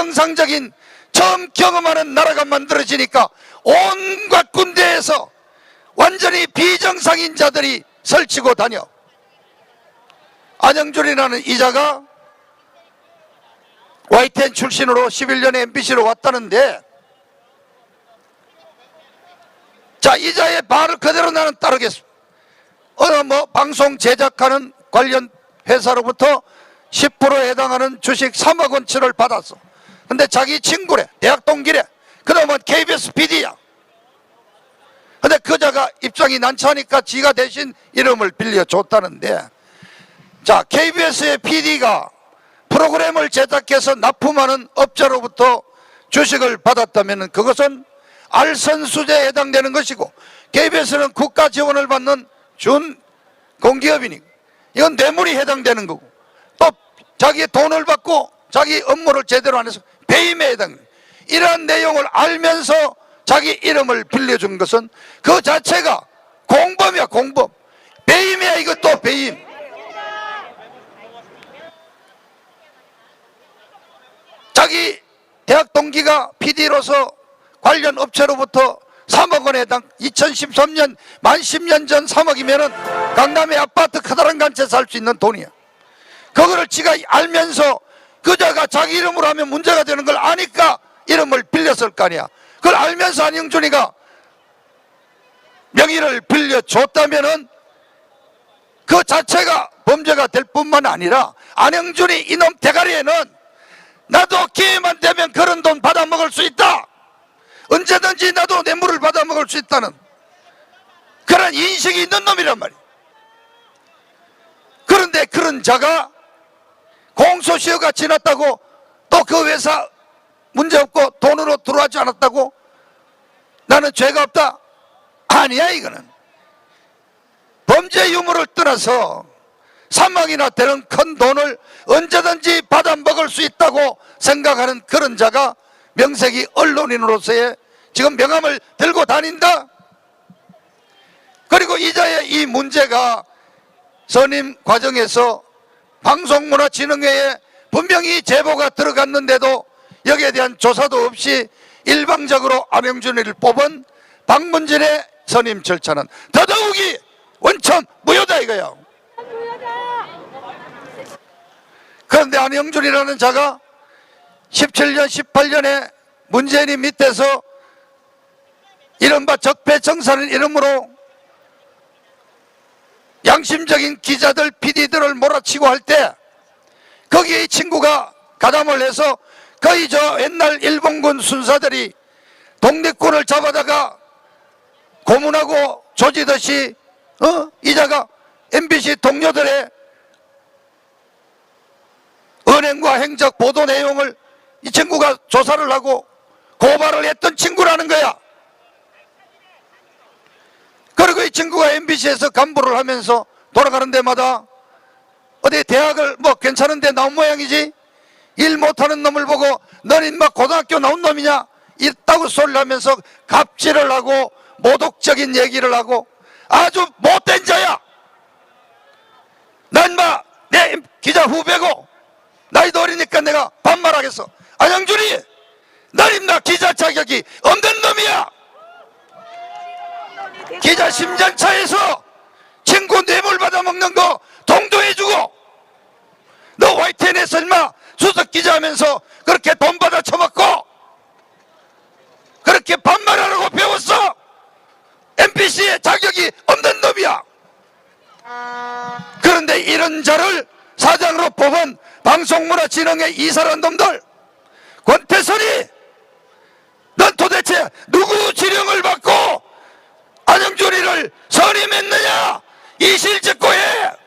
비정상적인 처음 경험하는 나라가 만들어지니까 온갖 군대에서 완전히 비정상인 자들이 설치고 다녀. 안영준이라는 이자가 YTN 출신으로 11년에 MBC로 왔다는데 자 이자의 말을 그대로 나는 따르겠습니다. 어느 뭐 방송 제작하는 관련 회사로부터 10%에 해당하는 주식 3억 원치를 받았어. 근데 자기 친구래, 대학 동기래. 그놈은 KBS PD야. 근데 그자가 입장이 난처하니까 지가 대신 이름을 빌려줬다는데 자 KBS의 PD가 프로그램을 제작해서 납품하는 업자로부터 주식을 받았다면 그것은 알선수재에 해당되는 것이고 KBS는 국가 지원을 받는 준 공기업이니 이건 뇌물이 해당되는 거고 또 자기의 돈을 받고 자기 업무를 제대로 안 해서 배임에 해당됩니다. 이러한 내용을 알면서 자기 이름을 빌려준 것은 그 자체가 공범이야 공범 배임이야 이것도 배임 자기 대학 동기가 PD로서 관련 업체로부터 3억 원에 해당 2013년 만 10년 전 3억이면은 강남의 아파트 커다란 간채 살 수 있는 돈이야. 그거를 지가 알면서 그자가 자기 이름으로 하면 문제가 되는 걸 아니까 이름을 빌렸을 거 아니야. 그걸 알면서 안영준이가 명의를 빌려줬다면은 그 자체가 범죄가 될 뿐만 아니라 안영준이 이놈 대가리에는 나도 기회만 되면 그런 돈 받아 먹을 수 있다. 언제든지 나도 뇌물을 받아 먹을 수 있다는 그런 인식이 있는 놈이란 말이야. 그런데 그런 자가 공소시효가 지났다고 또 그 회사 문제없고 돈으로 들어가지 않았다고 나는 죄가 없다. 아니야 이거는. 범죄 유무를 떠나서 사망이나 되는 큰 돈을 언제든지 받아 먹을 수 있다고 생각하는 그런 자가 명색이 언론인으로서의 지금 명함을 들고 다닌다. 그리고 이자의 이 문제가 선임 과정에서 방송문화진흥회에 분명히 제보가 들어갔는데도 여기에 대한 조사도 없이 일방적으로 안영준이를 뽑은 박문진의 선임 절차는 더더욱이 원천 무효다 이거야. 그런데 안영준이라는 자가 17년, 18년에 문재인이 밑에서 이른바 적폐청산을 이름으로 양심적인 기자들, PD들을 몰아치고 할 때 거기에 이 친구가 가담을 해서 거의 저 옛날 일본군 순사들이 독립군을 잡아다가 고문하고 조지듯이 어? 이자가 MBC 동료들의 은행과 행적 보도 내용을 이 친구가 조사를 하고 고발을 했던 친구라는 거야. 그리고 이 친구가 MBC에서 간부를 하면서 돌아가는 데마다 어디 대학을 뭐 괜찮은데 나온 모양이지? 일 못하는 놈을 보고 넌 인마 고등학교 나온 놈이냐? 있다고 소리를 하면서 갑질을 하고 모독적인 얘기를 하고 아주 못된 자야! 난 인마 내 기자 후배고 나이도 어리니까 내가 반말하겠어. 안영준이! 넌 인마 기자 자격이 없는 놈이야 기자 심장차에서 친구 뇌물 받아 먹는 거 동조해주고 너 YTN에서 인마 수석 기자 하면서 그렇게 돈 받아 처먹고 그렇게 반말하라고 배웠어? MBC의 자격이 없는 놈이야. 그런데 이런 자를 사장으로 뽑은 방송문화진흥회 이사란 놈들 권태선이 넌 도대체 누구 지령을 받고 안영준이를 선임했느냐? 이실직고해